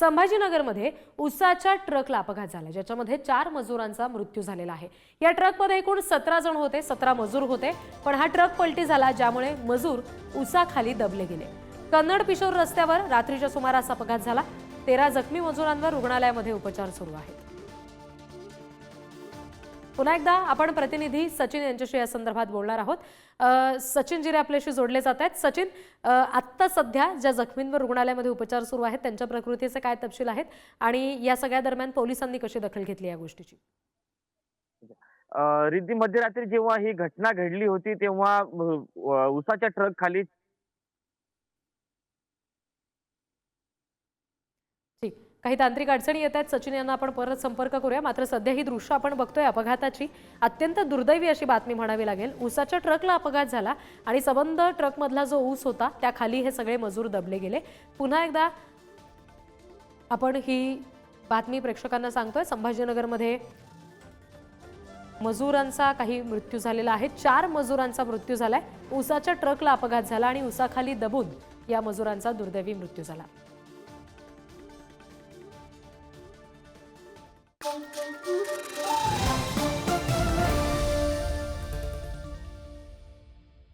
संभाजीनगरमध्ये उसाच्या ट्रकला अपघात झाला ज्याच्यामध्ये चार मजुरांचा मृत्यू झालेला आहे. या ट्रकमध्ये एकूण सतरा जण होते सतरा मजूर होते पण हा ट्रक पलटी झाला ज्यामुळे मजूर उसाखाली दबले गेले. कन्नड पिशोर रस्त्यावर रात्रीच्या सुमारास अपघात झाला. तेरा जखमी मजुरांवर रुग्णालयामध्ये उपचार सुरू आहेत. पुन्हा एकदा आपण प्रतिनिधी सचिन यांच्याशी या संदर्भात बोलणार आहोत. सचिन जिरे आपल्याशी जोडले जात आहेत. सचिन आत्ता सध्या ज्या जखमींवर रुग्णालयामध्ये उपचार सुरू आहेत त्यांच्या प्रकृतीचे काय तपशील आहेत आणि या सगळ्या दरम्यान पोलिसांनी कशी दखल घेतली या गोष्टीची? रिद्धी मध्यरात्री जेव्हा ही घटना घडली होती तेव्हा उसाच्या ट्रक खाली ठीक. काही तांत्रिक अडचणी येत आहेत. सचिन यांना आपण परत संपर्क करूया. मात्र सध्या ही दृश्य आपण बघतोय अपघाताची. अत्यंत दुर्दैवी अशी बातमी म्हणावी लागेल. ऊसाच्या ट्रकला अपघात झाला आणि सबंध ट्रकमधला जो ऊस होता त्याखाली हे सगळे मजूर दबले गेले. पुन्हा एकदा आपण ही बातमी प्रेक्षकांना सांगतोय. संभाजीनगरमध्ये मजुरांचा काही मृत्यू झालेला आहे. चार मजुरांचा मृत्यू झालाय. ऊसाच्या ट्रकला अपघात झाला आणि ऊसाखाली दबून या मजुरांचा दुर्दैवी मृत्यू झाला. Thank you.